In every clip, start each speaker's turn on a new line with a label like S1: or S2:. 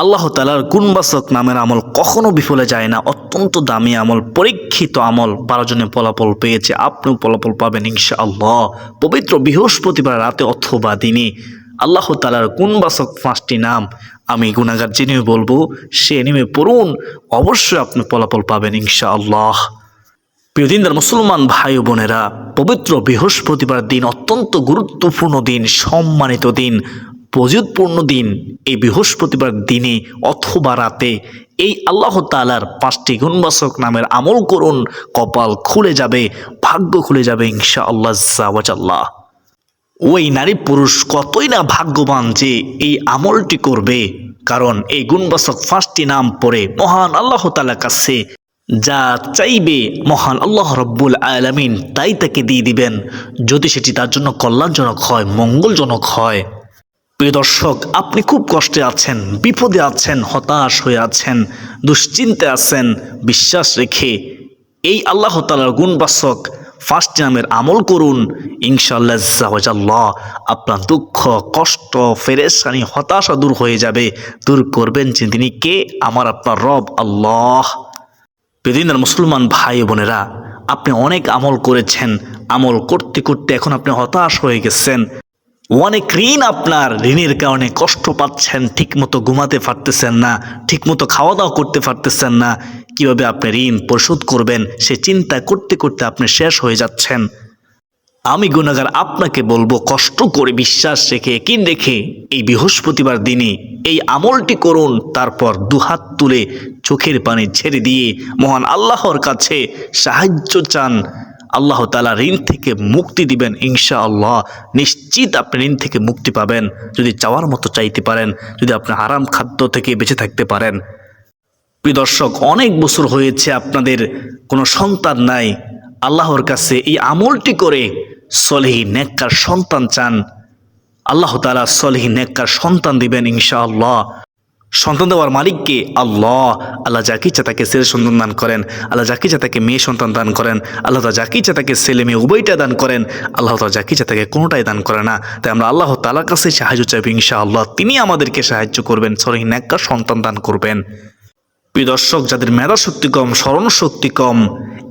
S1: আল্লাহ তালার গুণবাচক নামের আমল কখনো বিফলে যায় না। অত্যন্ত দামি আমল, পরীক্ষিত আমল। বারো জনে ফলাফল পেয়েছে, আপনিও ফলাফল পাবেন ইনশা আল্লাহ পবিত্র বৃহস্পতিবার রাতে অথবা দিনে আল্লাহ তালার গুণবাচক পাঁচটি নাম আমি গুণাগার জেনেও বলব, সে নেমে পড়ুন, অবশ্যই আপনি ফলাফল পাবেন ইনশা আল্লাহ প্রিয় দিনদার মুসলমান ভাই বোনেরা, পবিত্র বৃহস্পতিবার দিন অত্যন্ত গুরুত্বপূর্ণ দিন, সম্মানিত দিন। প্রযুৎপূর্ণ দিন এই বৃহস্পতিবার দিনে অথবা রাতে এই আল্লাহ তালার পাঁচটি গুণবাচক নামের আমল করুন, কপাল খুলে যাবে, ভাগ্য খুলে যাবে ইনশা আল্লাহ জাওয়াজাল্লাহ। ওই নারী পুরুষ কতই না ভাগ্যবান যে এই আমলটি করবে, কারণ এই গুণবাচক পাঁচটি নাম পড়ে মহান আল্লাহ তালার কাছে, যা চাইবে মহান আল্লাহ রব্বুল আলামিন তাই তাকে দিয়ে দিবেন। যদি সেটি তার জন্য কল্যাণজনক হয়, মঙ্গলজনক হয় প্রিয় দর্শক, আপনি খুব কষ্টে আছেন, বিপদে আছেন, হতাশ হয়ে আছেন, দুশ্চিন্তে আছেন, বিশ্বাস রেখে এই আল্লাহ তালার গুণবাচক ফার্স্ট নামের আমল করুন। ইনশাল্লাহ আপনার দুঃখ, কষ্ট ফেরেশানি হতাশা দূর হয়ে যাবে। দূর করবেন যে তিনি কে? আমার আপনার রব, আল্লাহ। বেদিনের মুসলমান ভাই বোনেরা, আপনি অনেক আমল করেছেন। আমল করতে করতে এখন আপনি হতাশ হয়ে গেছেন। অনেক ঋণ আপনার। ঋণের কারণে কষ্ট পাচ্ছেন, ঠিকমতো ঘুমাতে পারতেছেন না, ঠিকমতো খাওয়া দাওয়া করতে পারতেছেন না। কীভাবে আপনি ঋণ পরিশোধ করবেন, সে চিন্তা করতে করতে আপনি শেষ হয়ে যাচ্ছেন। আমি গুণাগার আপনাকে বলব, কষ্ট করে বিশ্বাস রেখে কিন রেখে এই বৃহস্পতিবার দিনে এই আমলটি করুন, তারপর দুহাত তুলে চোখের পানি ছেড়ে দিয়ে মহান আল্লাহর কাছে সাহায্য চান। আল্লাহ তালা ঋণ থেকে মুক্তি দিবেন ইনশা আল্লাহ নিশ্চিত আপনি ঋণ থেকে মুক্তি পাবেন, যদি চাওয়ার মতো চাইতে পারেন, যদি আপনি আরাম খাদ্য থেকে বেঁচে থাকতে পারেন। প্রিয় দর্শক, অনেক বছর হয়েছে আপনাদের, কোনো সন্তান নাই। আল্লাহর কাছে এই আমলটি করে সলেহি নেককার সন্তান চান। আল্লাহ তালা সলেহি নেককার সন্তান দিবেন, ইনশাআল্লাহ। সন্তান দেওয়ার মালিককে আল্লাহ আল্লাহ যাকে ইচ্ছা তাকে ছেলে সন্তান দান করেন, আল্লাহ যাকে ইচ্ছা তাকে মেয়ে সন্তান দান করেন, আল্লাহ তা যাকে ইচ্ছা তাকে ছেলে মেয়ে উভয়টা দান করেন, আল্লাহ তালা যাকে ইচ্ছা তাকে কোনোটাই দান করে না। তাই আমরা আল্লাহ তালার কাছে সাহায্য চাইব ইনশাআল্লাহ। তিনি আমাদেরকে সাহায্য করবেন সলেহি নেককার সন্তান দান করবেন। প্রিয় দর্শক, যাদের মেধা শক্তি কম স্মরণ শক্তি কম,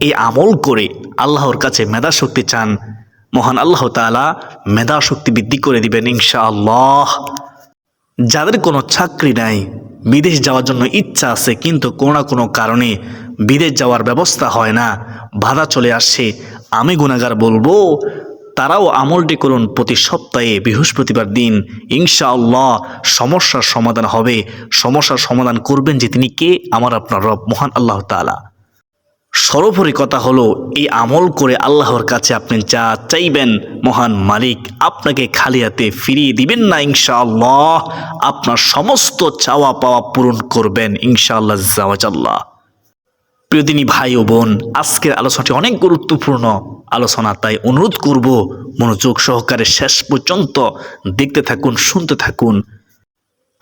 S1: এই আমল করে আল্লাহর কাছে মেধা শক্তি চান, মহান আল্লাহ তাআলা মেধা শক্তি বৃদ্ধি করে দিবেন ইনশা আল্লাহ যাদের কোনো চাকরি নাই, বিদেশ যাওয়ার জন্য ইচ্ছা আছে, কিন্তু কোনো না কোনো কারণে বিদেশ যাওয়ার ব্যবস্থা হয় না, বাধা চলে আসছে আমি গুণাগার বলব, তারাও আমলটি করুন প্রতি সপ্তাহে, বৃহস্পতিবার দিন। ইনশাআল্লাহ সমস্যার সমাধান হবে। সমস্যার সমাধান করবেন যে তিনি কে? আমার আপনার রব, মহান আল্লাহ তাআলা। সর্বোপরি কথা হলো এই আমল করে আল্লাহর কাছে আপনি যা চাইবেন, মহান মালিক আপনাকে খালি হাতে ফিরিয়ে দিবেন না, ইনশাআল্লাহ। আপনার সমস্ত চাওয়া পাওয়া পূরণ করবেন, ইনশাআল্লাহ জাওয়াজাল্লাহ প্রিয়দিনী ভাই ও বোন, আজকের আলোচনাটি অনেক গুরুত্বপূর্ণ আলোচনা, তাই অনুরোধ করব মনোযোগ সহকারে শেষ পর্যন্ত দেখতে থাকুন, শুনতে থাকুন।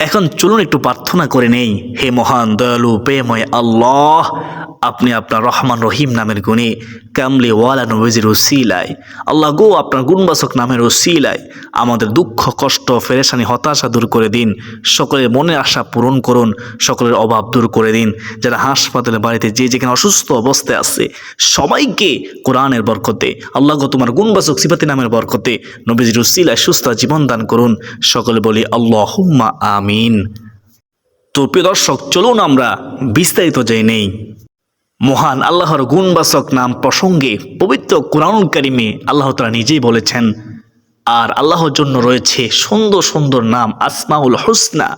S1: এখন চলুন একটু প্রার্থনা করে নেই। হে মহান, দয়ালু প্রেময় আল্লাহ, আপনি আপনার রহমান রহিম নামের গুণে কামলে ওয়ালা নবীজির ওসিলায়। আল্লাহ গো, আপনার গুণবাচক নামের ওসিলায়। আমাদের দুঃখ, কষ্ট, ফেরেশানি, হতাশা দূর করে দিন। সকলের মনের আশা পূরণ করুন, সকলের অভাব দূর করে দিন। যারা হাসপাতালে বাড়িতে যে যেখানে অসুস্থ অবস্থায় আছে, সবাইকে কোরআনের বরকতে, আল্লাহ গো, তোমার গুণবাচক সিফাতি নামের বরকতে, নবীজির ওসিলায় সুস্থ জীবন দান করুন। সকলে বলি আল্লাহ আমিন। তো প্রিয় দর্শক, চলুন আমরা বিস্তারিত যাই নেই। মহান আল্লাহর গুণবাচক নাম প্রসঙ্গে পবিত্র কোরআনুল কারিমে আল্লাহ তালা নিজেই বলেছেন, আর আল্লাহর জন্য রয়েছে সুন্দর সুন্দর নাম আসমাউল হুসনা।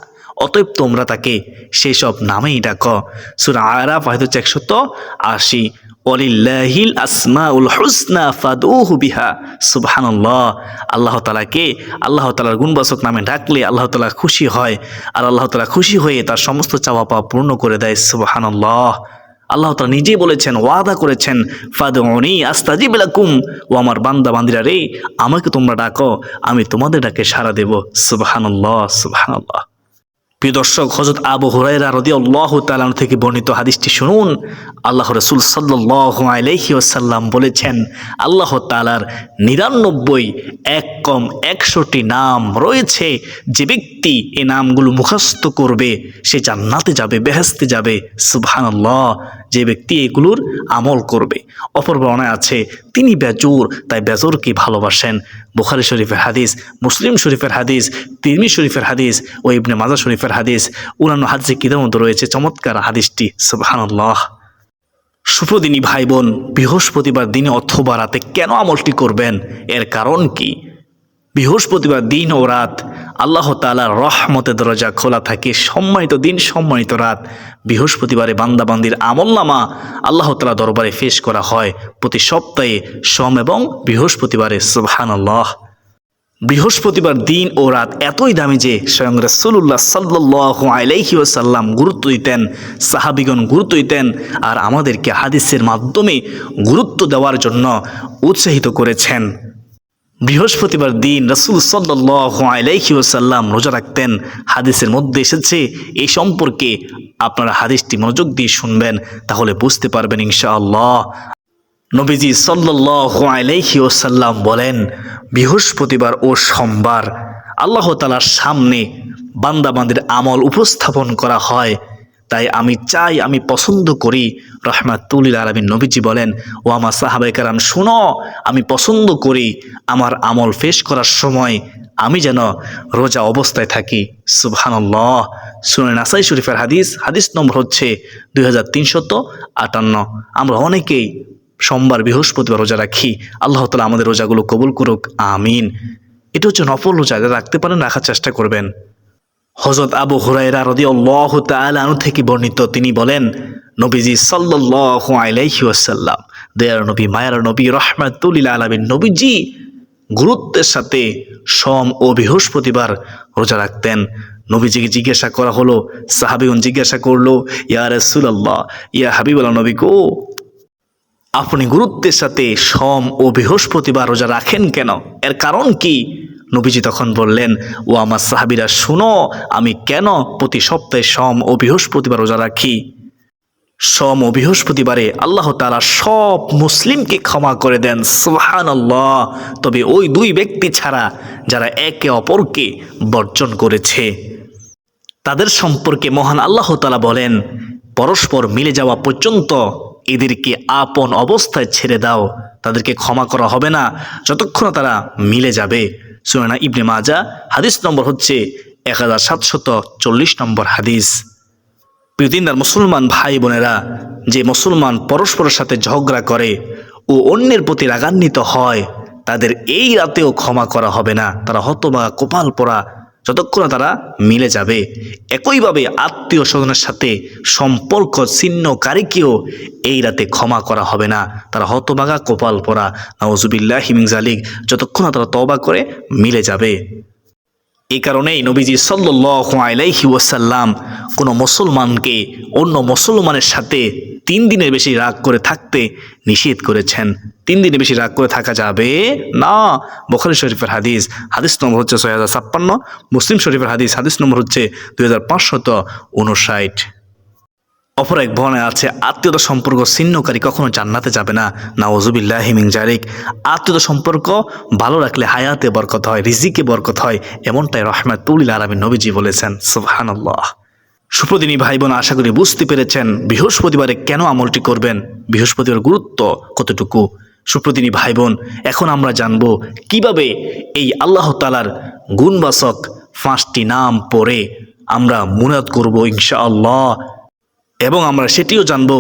S1: অতএব তোমরা তাকে সেই সব নামেই ডাক। সুরা আরাফ হয়তো একশত আশি। অলিল্লাহিল আসমাউল হুসনা ফাদুহু বিহা। সুবহানাল্লাহ। আল্লাহ তালাকে আল্লাহ তালার গুণবাচক নামে ডাকলে আল্লাহ তালা খুশি হয়। আর আল্লাহ তালা খুশি হয়ে তার সমস্ত চাওয়া পাওয়া পূর্ণ করে দেয়। সুবহানাল্লাহ। আল্লাহ তালা নিজেই বলেছেন, ওয়াদা করেছেন ফাদি আস্তাজিব লাকুম। ও আমার বান্দা বান্দিরা রে, আমাকে তোমরা ডাকো, আমি তোমাদের ডাকে সাড়া দেব। সুবহানাল্লাহ সুবহানাল্লাহ। প্রিয় দর্শক হজরত আবু হুরাইরা রদি আল্লাহ তালান থেকে বর্ণিত হাদিসটি শুনুন। আল্লাহ রসুল সাল্লাহ আলহি ওসাল্লাম বলেছেন, আল্লাহ তালার নিরানব্বই এক কম একশোটি নাম রয়েছে। যে ব্যক্তি এ নামগুলো মুখস্থ করবে, সে জান্নাতে যাবে বেহেস্তে যাবে। সুবহানাল্লাহ। যে ব্যক্তি এগুলোর আমল করবে। অপর বর্ণায় আছে, তিনি বেজুর, তাই বেজুরকে ভালোবাসেন। বুখারি শরীফের হাদিস, মুসলিম শরীফের হাদিস তিরমি শরীফের হাদিস ও ইবনে মাজা শরীফের হাদিস। অন্যান্য হাদিসে কিতার মধ্যে রয়েছে, চমৎকার হাদিসটি, সুবহানাল্লাহ। সুপ্রদিনী ভাই বোন বৃহস্পতিবার দিনে অথবা রাতে কেন আমলটি করবেন? এর কারণ কি? বৃহস্পতিবার দিন ও রাত আল্লাহ তালার রহমতের দরজা খোলা থাকে, সম্মানিত দিন, সম্মানিত রাত। বৃহস্পতিবারে বান্দাবান্দির আমল নামা আল্লাহ তালা দরবারে পেশ করা হয় প্রতি সপ্তাহে সম এবং বৃহস্পতিবারে সুবহান আল্লাহ বৃহস্পতিবার দিন ও রাত এতই দামি যে স্বয়ং রসুল্লাহ সাল্লাহ আলাইহি ওসাল্লাম গুরুত্ব দিতেন, সাহাবিগণ গুরুত্ব দিতেন আর আমাদেরকে হাদিসের মাধ্যমে গুরুত্ব দেওয়ার জন্য উৎসাহিত করেছেন। বৃহস্পতিবার দিন রসুল সাল্লাহ আলাইহি ওসাল্লাম রোজা রাখতেন। হাদিসের মধ্যে এসেছে এই সম্পর্কে আপনারা হাদিসটি মনোযোগ দিয়ে শুনবেন, তাহলে বুঝতে পারবেন ইনশাআল্লাহ। নবীজি সাল্লাহ আলাইহি ওসাল্লাম বলেন, বৃহস্পতিবার ও সোমবার আল্লাহ তালার সামনে বান্দাবান্দির আমল উপস্থাপন করা হয়। তাই আমি চাই, আমি পছন্দ করি, রহমাতুল্লিল আলমিন নবীজি বলেন, ও আমার সাহাবাই কারাম, শুনো, আমি পছন্দ করি, আমার আমল ফেস করার সময় আমি যেন রোজা অবস্থায় থাকি। সুবহানাল্লাহ। শুনে নাসাই শরীফের হাদিস হাদিস নম্বর হচ্ছে দুই হাজার তিনশত আটান্ন। আমরা অনেকেই সোমবার, বৃহস্পতিবার রোজা রাখি। আল্লাহ তালা আমাদের রোজাগুলো কবুল করুক, আমিন। এটা হচ্ছে নফল রোজা রাখতে পারেন, রাখার চেষ্টা করবেন। হজরত আবু হুরাইরা রদি আল্লাহ তালু থেকে বর্ণিত। তিনি বলেন, নবীজি সাল্লাহ আলাইহি ওয়াসাল্লাম, দয়ার নবী, মায়ার নবী রহমাতুল্লিল আলমীর নবীজি গুরুত্বের সাথে সম ও বৃহস্পতিবার রোজা রাখতেন। নবীজিকে জিজ্ঞাসা করা হলো, সাহাবিগণ জিজ্ঞাসা করল, ইয়া রসুল্লাহ ইয়া হাবিবুল্লাহ নবী গো, আপনি গুরুত্বের সাথে সম ও বৃহস্পতিবার রোজা রাখেন কেন? এর কারণ কি? নবীজি তখন বললেন, ও আমার সাহাবিরা, শুনো, আমি কেন প্রতি সপ্তাহে সম ও বৃহস্পতিবার রোজা রাখি? সম ও বৃহস্পতিবারে আল্লাহ তালা সব মুসলিমকে ক্ষমা করে দেন সুহান আল্লাহ তবে ওই দুই ব্যক্তি ছাড়া যারা একে অপরকে বর্জন করেছে, তাদের সম্পর্কে মহান আল্লাহ তালা বলেন, পরস্পর মিলে যাওয়া পর্যন্ত এদেরকে আপন অবস্থায় ছেড়ে দাও। তাদেরকে ক্ষমা করা হবে না। যতক্ষণ তারা মিলে যাবে। সুনানা ইবনে মাজা হাদিস নম্বর হচ্ছে এক হাজার সাতশত চল্লিশ নম্বর হাদিস। প্রিয়দিনদার মুসলমান ভাই বোনেরা, যে মুসলমান পরস্পরের সাথে ঝগড়া করে ও অন্যের প্রতি রাগান্বিত হয়, তাদের এই রাতেও ক্ষমা করা হবে না। তারা হতবা কপাল পরা যতক্ষণ তারা মিলে যাবে। একইভাবে আত্মীয় স্বজনের সাথে সম্পর্ক ছিন্নকারীকেও এই রাতে ক্ষমা করা হবে না। তারা হতবাগা কপাল পরা। নওয়াজুবিল্লাহ হিমিং জালিক যতক্ষণ তারা তবা করে মিলে যাবে। এই কারণেই নবীজি সাল্লাহ আলাইহি ওয়াসাল্লাম কোনো মুসলমানকে অন্য মুসলমানের সাথে তিন দিনের বেশি রাগ করে থাকতে নিষেধ করেছেন। তিন দিনের বেশি রাগ করে থাকা যাবে না। বখারি শরীফের হাদিস হাদিস নম্বর হচ্ছে ছয় হাজার ছাপ্পান্ন। মুসলিম শরীফের হাদিস হাদিস নম্বর হচ্ছে দুই হাজার পাঁচশত অপর এক বর্ণায় আছে আত্মীয়তা সম্পর্ক ছিন্নকারী, কখনো জান্নাতে যাবে না। না ওজুবিল্লাহ হিমিং জারিক আত্মীয়তা সম্পর্ক ভালো রাখলে হায়াতে বরকত হয়, রিজিকে বরকত হয়, এমনটাই রহমাতুল্লিল আলমী নবীজি বলেছেন, সুবহানাল্লাহ। সুপ্রদিনী ভাই বোন আশা করি বুঝতে পেরেছেন বৃহস্পতিবারে কেন আমলটি করবেন, বৃহস্পতিবার গুরুত্ব কতটুকু? সুপ্রদিনী ভাই বোন এখন আমরা জানব কীভাবে এই আল্লাহ তালার গুণবাচক পাঁচটি নাম পড়ে আমরা মুনাদ করব ইনশাআল্লাহ। এবং আমরা সেটিও জানব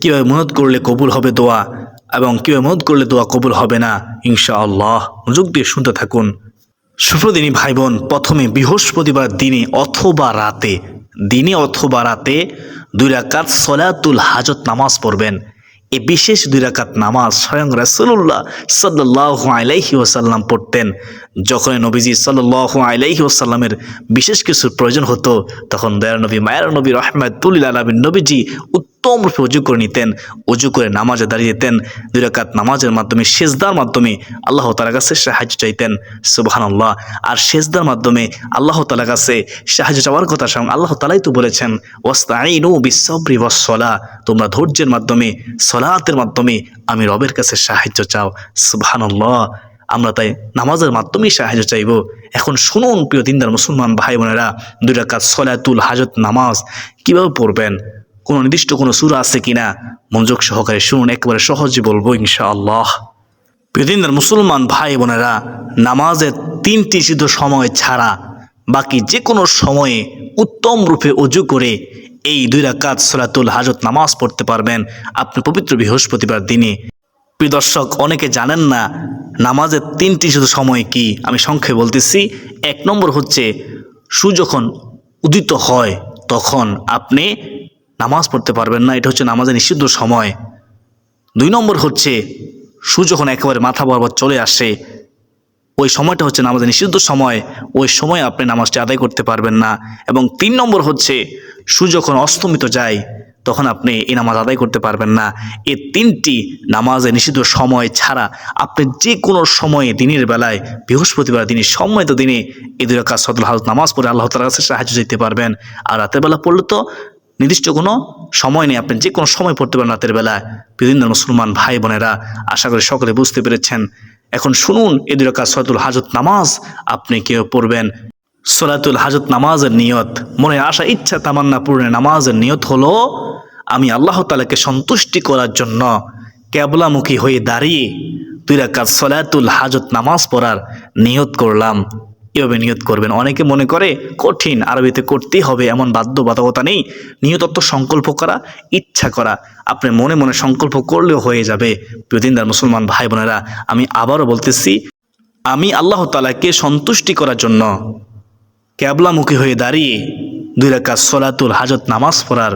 S1: কীভাবে মনত করলে কবুল হবে দোয়া এবং কীভাবে মনত করলে দোয়া কবুল হবে না, ইনশাআল্লাহ। মনোযোগ দিয়ে শুনতে থাকুন। সুপ্রদিনী ভাই বোন প্রথমে বৃহস্পতিবার দিনে অথবা রাতে, দিনে অথবা রাতে দুই রাকাত সলাতুল হাজত নামাজ পড়বেন। এই বিশেষ দুই রাকাত নামাজ স্বয়ং রাসুল্লাহ সাল্লাহ আলাইহি ওসাল্লাম পড়তেন। যখন নবীজি সাল্লাহ আলাইহি ওসাল্লামের বিশেষ কিছু প্রয়োজন হতো, তখন দয়ার নবী, মায়ের নবী রহমাতুল্লিল আলমিন নবীজি রূপে উজু করে নিতেন, উজু করে নামাজে দাঁড়িয়ে যেতেন। দুই রাকাত নামাজের মাধ্যমে, সেজদার মাধ্যমে আল্লাহ তালার কাছে সাহায্য চাইতেন। সুবাহান্লাহ আর সেজদার মাধ্যমে আল্লাহ তালার কাছে সাহায্য চাওয়ার কথা স্বয়ং আল্লাহ তালাই তো বলেছেন ওয়াস্তাইনু বিসবরি ওয়াসলা তোমরা ধৈর্যের মাধ্যমে, সলাতের মাধ্যমে আমি রবের কাছে সাহায্য চাও। সুবাহান্লাহ আমরা তাই নামাজের মাধ্যমেই সাহায্য চাইব। এখন শুনুন প্রিয় দিনদার মুসলমান ভাই বোনেরা দুই রাকাত সলাতুল হাজত নামাজ কীভাবে পড়বেন? কোনো নির্দিষ্ট কোনো সুরা আছে কিনা মনোযোগ সহকারে শুনুন, একেবারে সহজে বলব ইনশাআল্লাহ। প্রিয়দিনদার মুসলমান ভাই বোনেরা, নামাজের তিনটি সিদ্ধ সময় ছাড়া বাকি যে কোনো সময়ে উত্তম রূপে অজু করে এই দুই রাকাত সলাতুল হাজত নামাজ পড়তে পারবেন আপনি পবিত্র বৃহস্পতিবার দিনে। প্রিয় দর্শক, অনেকে জানেন না নামাজের তিনটি শুধু সময় কি? আমি সংক্ষেপে বলতেছি, এক নম্বর হচ্ছে সূর্য যখন উদিত হয়, তখন আপনি নামাজ পড়তে পারবেন না, এটা হচ্ছে নামাজের নিষিদ্ধ সময়। দুই নম্বর হচ্ছে, সূর্য যখন একেবারে মাথা বরাবর চলে আসে, ওই সময়টা হচ্ছে নামাজের নিষিদ্ধ সময়, ওই সময় আপনি নামাজটি আদায় করতে পারবেন না। এবং তিন নম্বর হচ্ছে, সূর্য যখন অস্তমিত যায়, তখন আপনি এই নামাজ আদায় করতে পারবেন না। এই তিনটি নামাজে নিষিদ্ধ সময় ছাড়া আপনি যে কোনো সময়ে দিনের বেলায়, বৃহস্পতিবার দিনের সম্মিত দিনে, এই দুই কাজ সদল নামাজ পড়ে আল্লাহ তালার কাছে সাহায্য দিতে পারবেন। আর রাতের বেলা পড়লে তো নির্দিষ্ট কোনো সময় নেই। আপনি যে কোনো সময় পড়তে পারেন রাতের বেলায় বিভিন্ন মুসলমান ভাই বোনেরা, আশা করি সকলে বুঝতে পেরেছেন। এখন শুনুন এ দুই রাকাত হাজত নামাজ। আপনি কেউ পড়বেন? সলাতুল হাজত নামাজের নিয়ত। মনে আশা, ইচ্ছা, তামান্না পূরণের নামাজের নিয়ত হলো, আমি আল্লাহ তালাকে সন্তুষ্টি করার জন্য ক্যাবলামুখী হয়ে দাঁড়িয়ে দুই রাকাত সলাতুল হাজত নামাজ পড়ার নিয়ত করলাম। এভাবে নিয়ত করবেন? অনেকে মনে করে কঠিন, আরবিতে করতেই হবে, এমন বাধ্যবাধকতা নেই। নিয়তত্ব সংকল্প করা, ইচ্ছা করা। আপনি মনে মনে সংকল্প করলেও হয়ে যাবে। প্রতিদিনদার মুসলমান ভাই বোনেরা, আমি আবারও বলতেছি, আমি আল্লাহ তালাকে সন্তুষ্টি করার জন্য ক্যাবলামুখী হয়ে দাঁড়িয়ে দুই রাকাত সলাতুল হাজত নামাজ পড়ার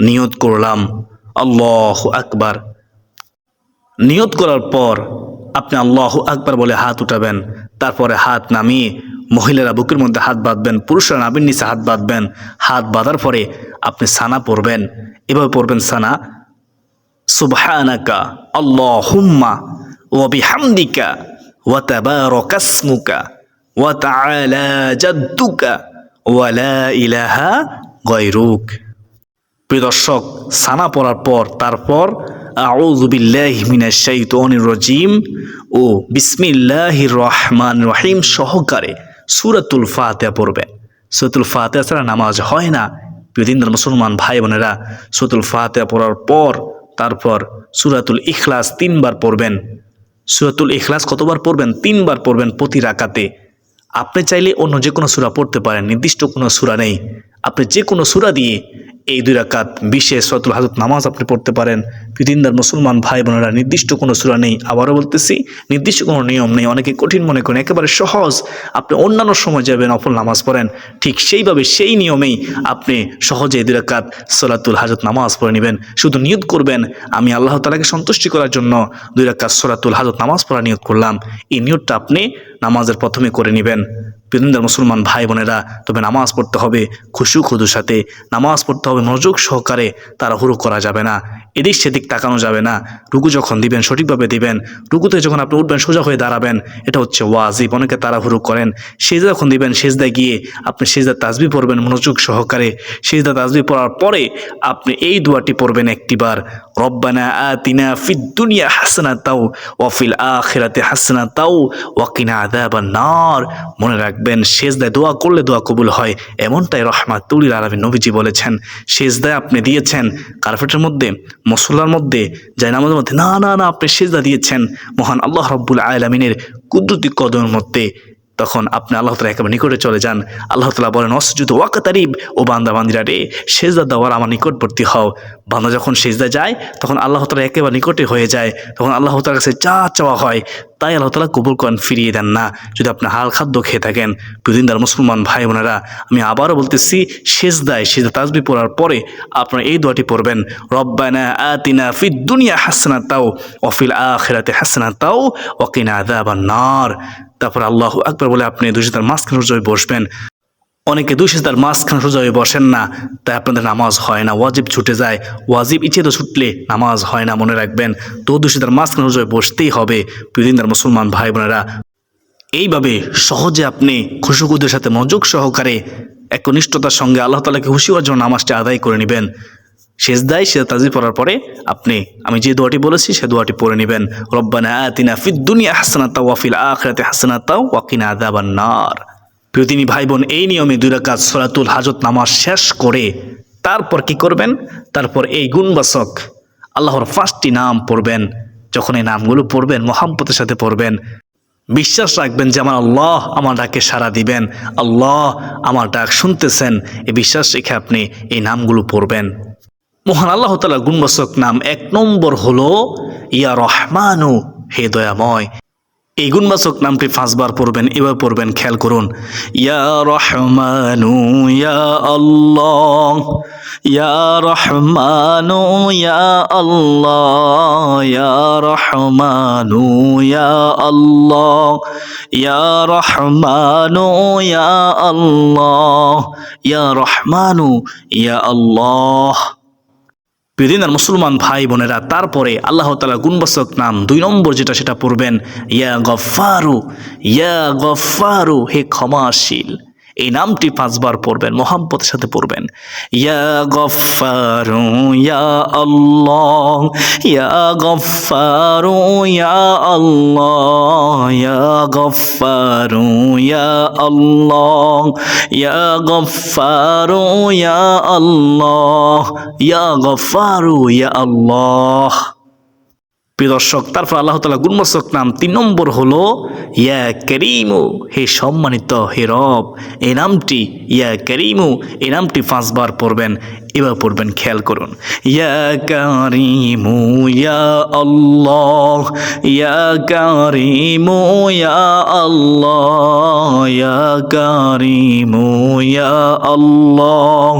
S1: নিয়ত করলাম। আল্লাহ আকবার। নিয়ত করার পর আপনি আল্লাহ আকবার বলে হাত উঠাবেন। তারপরে হাত নামিয়ে মহিলারা বুকের মধ্যে হাত বাঁধবেন, পুরুষরা নাবির নিচে হাত বাঁধবেন, হাত বাঁধার পরে আপনি সানা পড়বেন এভাবে পড়বেন সানা, সুবহানাকা, আল্লাহুম্মা ওয়া বিহামদিকা ওয়া তাবারাকাসমুকা ওয়া তাআলা জাদ্দুকা ওয়া লা ইলাহা গায়রুক। প্রিয় দর্শক, সানা পড়ার পর, তারপর আউজুবিল্লাহিমিনাশাইতনির রজিম ও বিসমিল্লাহির রহমান রহিম সহকারে সুরাতুল ফাতেহা পড়বে। সুরাতুল ফাতেহা ছাড়া নামাজ হয় না। বিভিন্ন মুসলমান ভাই বোনেরা, সুরাতুল ফাতেহা পড়ার পর তারপর সুরাতুল ইখলাস তিনবার পড়বেন। সুরাতুল ইখলাস কতবার পড়বেন? তিনবার পড়বেন প্রতি রাকাতে। আপনি চাইলে অন্য যে কোনো সুরা পড়তে পারেন। নির্দিষ্ট কোনো সুরা নেই। আপনি যে কোনো সুরা দিয়ে এই দুই রাকাত বিশেষ সতুল হাজত নামাজ আপনি পড়তে পারেন। পৃথিবীর মুসলমান ভাই বোনেরা নির্দিষ্ট কোনো সুরা নেই। আবারও বলতেছি, নির্দিষ্ট কোনো নিয়ম নেই। অনেকে কঠিন মনে করেন, একেবারে সহজ। আপনি অন্যান্য সময় যাবেন অফল নামাজ পড়েন। ঠিক সেইভাবে সেই নিয়মেই আপনি সহজে দুই রাকাত সলাতুল হাজত নামাজ পড়ে নেবেন। শুধু নিয়ত করবেন, আমি আল্লাহ তালাকে সন্তুষ্টি করার জন্য দুই রাকাত সলাতুল হাজত নামাজ পড়া নিয়ত করলাম। এই নিয়তটা আপনি নামাজের প্রথমে করে নেবেন। পৃথিবীর মুসলমান ভাই বোনেরা, তবে নামাজ পড়তে হবে খুশু খুদুর সাথে। নামাজ পড়তে হবে মনোযোগ সহকারে তারা হুরু করা যাবে না। এদিক সেদিক তাকানো যাবে না। রুকু যখন দিবেন, সঠিকভাবে দিবেন। রুকুতে যখন আপনি উঠবেন, সোজা হয়ে দাঁড়াবেন, এটা হচ্ছে ওয়াজিব। অনেকে হুরু করেন। সেজদা যখন দিবেন সেজদায় গিয়ে আপনি সেজদা তাজবি পড়বেন মনোযোগ সহকারে। সেজদা তাজবি পড়ার পরে আপনি এই দোয়াটি পড়বেন একটিবার। রব্বানা আতিনা ফিদ দুনিয়া হাসনা তাও ওয়াফিল আখিরাতে হাসনা তাও ওয়াকিনা আদাবান নার। মনে রাখবেন। সেজদায় দোয়া করলে দোয়া কবুল হয়। এমনটাই রহমাতুলিল আলমী নবীজি বলেছেন। সেজদায় আপনি দিয়েছেন কার্পেটের মধ্যে মশলার মধ্যে, জায়নামাজের মধ্যে না না না আপনি সেজদা দিয়েছেন। মহান আল্লাহ রব্বুল আলমিনের কুদরতি কদমের মধ্যে তখন আপনি আল্লাহ তালা একেবারে নিকটে চলে যান। আল্লাহ তালা বলেন, অসজুদ ওয়াকাতারিব, ও বান্দা, বান্দিরা রে, সেজদা দেওয়ার আমার নিকটবর্তী হও। বান্দা যখন সেজদা যায়, তখন আল্লাহ তালা একেবারে নিকটে হয়ে যায়। তখন আল্লাহ তালার কাছে যা চাওয়া হয়। তাই আল্লাহ তালা কবুল করেন ফিরিয়ে দেন না। যদি আপনি হাল খাদ্য খেয়ে থাকেন দুদিনদার মুসলমান ভাই বোনেরা, আমি আবারও বলতেছি, সেজদায় সেজদা তাজবি পড়ার পরে আপনার এই দোয়াটি পড়বেন, রব্বানা আতিনা ফিদ দুনিয়া হাসনা তাও অফিল আখেরাতে হাসনা তাও ওকিনা আদাবান নার। তারপর আল্লাহ আকবর বলে আপনি দুজনের মাঝখানে বসবেন। অনেকে দুই সেজদার মাঝখানে সোজা হয়ে বসেন না, তাই আপনাদের নামাজ হয় না, ওয়াজিব ছুটে যায়। ওয়াজিব ইচ্ছে তো ছুটলে নামাজ হয় না, মনে রাখবেন। তো দুই সেজদার মাঝখানে সোজা হয়ে বসতেই হবে প্রিয়দিনদার মুসলমান ভাই বোনেরা। এইভাবে সহজে আপনি খুশুকুদের সাথে মনোযোগ সহকারে একনিষ্ঠতার সঙ্গে আল্লাহ তালাকে খুশি হওয়ার জন্য নামাজটা আদায় করে নেবেন। শেষ দায় সে তাজি পড়ার পরে আপনি, আমি যে দোয়াটি বলেছি, সে দোয়াটি পড়ে নেবেন। রব্বানা আতিনা ফিদ দুনিয়া হাসানাতা ওয়াফিল আখরাতে হাসানাতা ওয়াকিনা আদাবান প্রিয়দিনী ভাই বোন এই নিয়মে দুই রাকাত সলাতুল হাজত নামাজ শেষ করে তারপর কি করবেন? তারপর এই গুণবাচক আল্লাহর পাঁচটি নাম পড়বেন। যখন এই নামগুলো পড়বেন, মহাব্বতের সাথে পড়বেন। বিশ্বাস রাখবেন যে আমার আল্লাহ আমার ডাকে সাড়া দিবেন। আল্লাহ আমার ডাক শুনতেছেন। এই বিশ্বাস রেখে আপনি এই নামগুলো পড়বেন। মহান আল্লাহ তালা গুণবাচক নাম এক নম্বর হলো, ইয়া রহমানু, হে দয়াময়। এই গুণবাচক নামটি পাঁচবার পড়বেন, এবার পড়বেন, খেয়াল করুন। ইয়া রহমানু, ইয়া আল্লাহ, ইয়া রহমানু, ইয়া আল্লাহ, ইয়া রহমানু, ইয়া আল্লাহ, ইয়া রহমানু, ইয়া আল্লাহ, ইয়া রহমানু, ইয়া আল্লাহ। প্রিয়দিনার মুসলমান ভাই বোনেরা, তারপরে আল্লাহ তালা গুণবাসক নাম দুই নম্বর যেটা সেটা পড়বেন, ইয়া গফারু ইয়া গফারু হে ক্ষমাশীল। এই নামটি পাঁচবার পড়বেন মোহাম্মতের সাথে পড়বেন। ইয়া গফারু ইয়া আল্লাহ, ইয়া গফারু ইয়া আল্লাহ, ইয়া গফারু ইয়া আল্লাহ, ইয়া গফারু ইয়া আল্লাহ, ইয়া গফারু ইয়া আল্লাহ। প্রিয় দর্শক, তারপর আল্লাহ তালা গুণবাচক নাম তিন নম্বর হলো, ইয়া করিমু, হে সম্মানিত, হে রব, এই নামটি, ইয়া করিমু এ নামটি পাঁচবার পড়বেন, এবার পড়বেন খেয়াল করুন। ইয়া কারিমু, ইয়া আল্লাহ, ইয়া কারিমু, ইয়া আল্লাহ, ইয়া কারিমু, ইয়া আল্লাহ,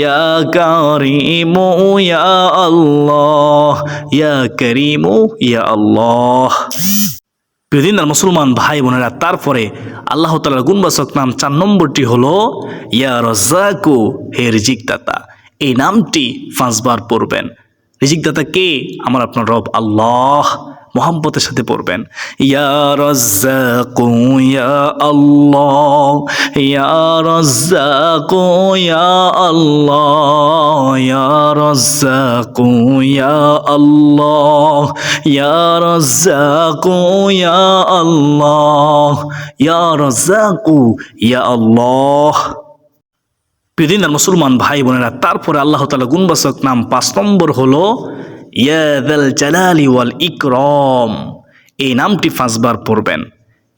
S1: ইয়া কারিমু, ইয়া আল্লাহ, ইয়া করিমু ইয়া আল্লাহ। প্রিয়দিনার মুসলমান ভাই বোনেরা, তারপরে আল্লাহ তালার গুণবাচক নাম চার নম্বরটি হলো, ইয়া রজাকু হে রিজিকদাতা। এই নামটি পাঁচবার পড়বেন। রিজিকদাতা কে? আমার আপনার রব আল্লাহ। মোহাম্মতের সাথে পড়বেন। আল্লাহ আল্লাহ আল্লাহ, ইয়া ইয়া আল্লাহ মুসলমান ভাই বোনেরা তারপরে আল্লাহ তালা গুণবাচক নাম পাঁচ নম্বর হলো ইয়াদাল জালালি ওয়াল ইকরম। এই নামটি পাঁচবার পড়বেন।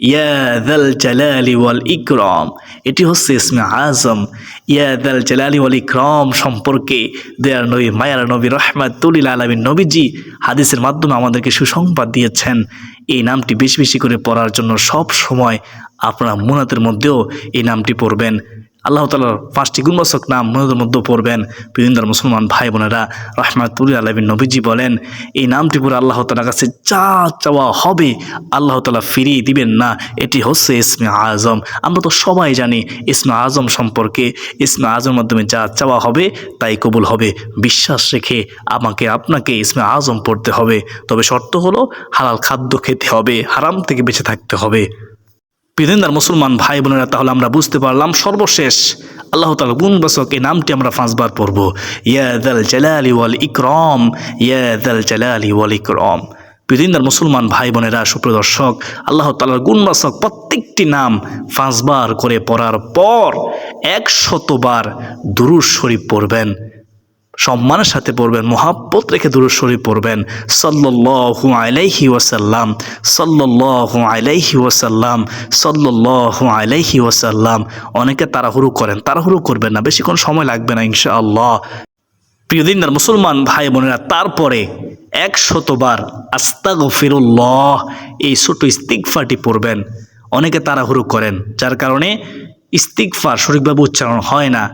S1: ইয়াদাল জালালি ওয়াল ইকরম। এটি হচ্ছে ইসমে আজম। ইয়াদাল জালালি ওয়াল ইকরম সম্পর্কে দেয়ার নবী, মায়ার নবী, রহমাতুলিল আলমীর নবীজি হাদিসের মাধ্যমে আমাদেরকে সুসংবাদ দিয়েছেন। এই নামটি বেশি বেশি করে পড়ার জন্য সব সময় আপনারা মুনাতের মধ্যেও এই নামটি পড়বেন। আল্লাহ তালার পাঁচটি গুণবাচক নাম মনোদের মধ্যে পড়বেন। বিভিন্ন মুসলমান ভাই বোনেরা রহমাতুল আলবিন নবীজি বলেন, এই নামটি পরে আল্লাহ তালার কাছে যা চাওয়া হবে আল্লাহ তালা ফিরিয়ে দিবেন না। এটি হচ্ছে ইসমে আজম। আমরা তো সবাই জানি ইসমে আজম সম্পর্কে, ইসমে আজমের মাধ্যমে যা চাওয়া হবে তাই কবুল হবে। বিশ্বাস রেখে আমাকে, আপনাকে ইসমে আজম পড়তে হবে। তবে শর্ত হলো, হালাল খাদ্য খেতে হবে, হারাম থেকে বেঁচে থাকতে হবে। বিদিনদার মুসলমান ভাই বোনেরা, তাহলে আমরা বুঝতে পারলাম সর্বশেষ আল্লাহ তালা গুণবাচক এই নামটি আমরা পাঁচবার পড়ব। ইয়াদাল জালালি ওয়াল ইকরম ইয়াদাল জালালি ওয়াল ইকরম। বিদিনদার মুসলমান ভাই বোনেরা সুপ্রদর্শক আল্লাহ তালার গুণবাচক প্রত্যেকটি নাম পাঁচবার করে পড়ার পর একশতবার দুরুজ শরীফ পড়বেন। সম্মানের সাথে পড়বেন, মহাব্বত রেখে দুরুদ শরীফ পড়বেন। সাল্লাল্লাহু আলাইহি ওয়াসাল্লাম, সাল্লাল্লাহু আলাইহি ওয়াসাল্লাম, সাল্লাল্লাহু আলাইহি ওয়াসাল্লাম। অনেকে তাড়াহুড়ো করেন, তাড়াহুড়ো করবেন না, বেশিক্ষণ সময় লাগবে না ইনশাআল্লাহ। প্রিয় দিনদার মুসলমান ভাই বোনেরা, তারপরে এক একশতবার আস্তাগ ফিরুল্লাহ এই ছোট ইস্তিকফাটি পড়বেন। অনেকে তাড়াহুড়ো করেন, যার কারণে ইস্তিকফার সঠিকভাবে উচ্চারণ হয় না।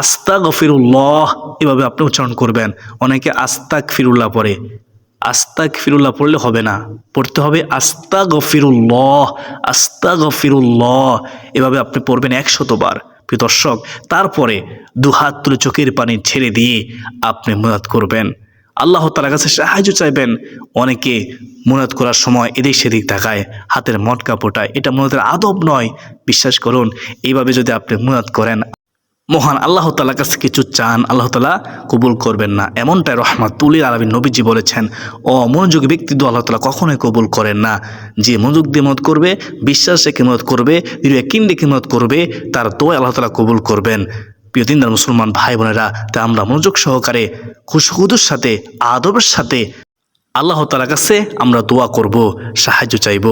S1: আস্তাগ ফিরুল্লাহ এভাবে আপনি উচ্চারণ করবেন। অনেকে আস্তাক ফিরুল্লাহ পড়ে। আস্তাক ফিরুল্লাহ পড়লে হবে না। পড়তে হবে আস্তা গফিরুল্লাহ আস্তা গফিরুল্লাহ এভাবে আপনি পড়বেন একশতবার। প্রিয় দর্শক, তারপরে দু হাত তুলে চোখের পানি ছেড়ে দিয়ে আপনি মুনাদ করবেন। আল্লাহ তালার কাছে সাহায্য চাইবেন। অনেকে মুনাদ করার সময় এদিক সেদিক তাকায়, হাতের মটকা পোটায়। এটা মুনাদের আদব নয়। বিশ্বাস করুন, এইভাবে যদি আপনি মুনাদ করেন মহান আল্লাহ তালার কাছে কিছু চান, আল্লাহ তালা কবুল করবেন না। এমনটাই রহমাতুল্লিল আলমী নবীজি বলেছেন ও মনোযোগী ব্যক্তি তো আল্লাহ তালা কখনোই কবুল করেন না। যে মনোযোগ দিয়ে মত করবে, বিশ্বাস রেখে মত করবে কিন রেখে মত করবে, তার তো আল্লাহ তালা কবুল করবেন। প্রিয় দিনদার মুসলমান ভাই বোনেরা তা আমরা মনোযোগ সহকারে খুশহুদুর সাথে, আদবের সাথে আল্লাহ তালার কাছে আমরা দোয়া করব, সাহায্য চাইব।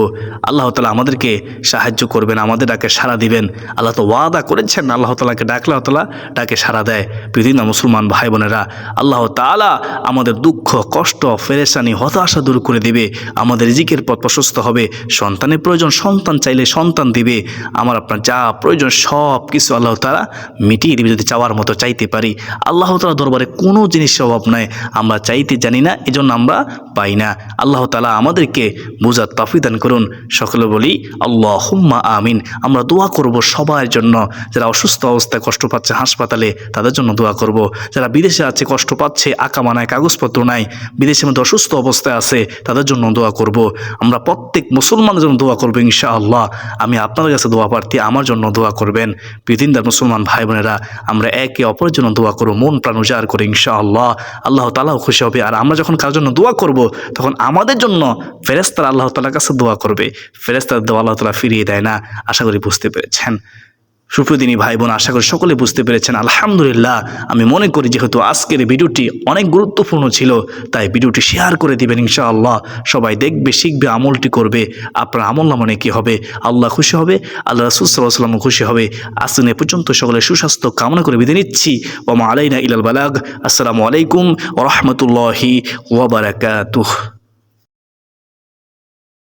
S1: আল্লাহ তালা আমাদেরকে সাহায্য করবেন, আমাদের ডাকে সাড়া দিবেন। আল্লাহ তো ওয়াদা করেছেন, আল্লাহ তালাকে ডাকলে আল্লাহ তালা ডাকে সাড়া দেয়। পৃথিবী মুসলমান ভাই বোনেরা, আল্লাহ তালা আমাদের দুঃখ, কষ্ট ফেরেশানি হতাশা দূর করে দিবে। আমাদের রিজিকের পথ প্রশস্ত হবে। সন্তানের প্রয়োজন সন্তান চাইলে সন্তান দিবে। আমার আপনার যা প্রয়োজন সব কিছু আল্লাহ তালা মিটিয়ে দিবে যদি চাওয়ার মতো চাইতে পারি। আল্লাহ তালা দরবারে কোনো জিনিসের অভাব নাই। আমরা চাইতে জানি না, এজন্য আমরা পাই না। আল্লাহ তালা আমাদেরকে বোঝার তাফিদান করুন। সকলে বলি আল্লাহ হুম্মা আমিন। আমরা দোয়া করব সবার জন্য। যারা অসুস্থ অবস্থায় কষ্ট পাচ্ছে হাসপাতালে, তাদের জন্য দোয়া করব। যারা বিদেশে আছে, কষ্ট পাচ্ছে আকামা নাই কাগজপত্র নাই, বিদেশের মধ্যে অসুস্থ অবস্থায় আছে, তাদের জন্য দোয়া করব। আমরা প্রত্যেক মুসলমানের জন্য দোয়া করব, ইনশাআল্লাহ। আমি আপনার কাছে দোয়া প্রার্থী, আমার জন্য দোয়া করবেন। পৃথিবীর মুসলমান ভাই বোনেরা আমরা একে অপরের জন্য দোয়া করব, মন প্রাণ উজাড় করে, ইনশাআল্লাহ। আল্লাহ তালাও খুশি হবে। আর আমরা যখন কার জন্য দোয়া করব তখন আমাদের জন্য ফেরেস্তার আল্লাহ তালার কাছে দোয়া করবে। ফেরেস্তার দোয়া আল্লাহ তালা ফিরিয়ে দেয় না। আশা করি বুঝতে পেরেছেন। সুপ্রদিনী ভাই বোন আশা করি সকলে বুঝতে পেরেছেন। আলহামদুলিল্লাহ, আমি মনে করি যেহেতু আজকের ভিডিওটি অনেক গুরুত্বপূর্ণ ছিল, তাই ভিডিওটি শেয়ার করে দিবেন ইনশাআল্লাহ। সবাই দেখবে, শিখবে, আমলটি করবে, আপনার আমল না মনে কী হবে, আল্লাহ খুশি হবে, আল্লাহ রসুল সাল্লাহ সাল্লাম খুশি হবে। আসুন এ পর্যন্ত সকলে সুস্বাস্থ্য কামনা করে বিদায় নিচ্ছি। ওমা আলাইনা ইলাল বালাগ। আসসালামু আলাইকুম ওরহমতুল্লাহি ওবরাকাতুহ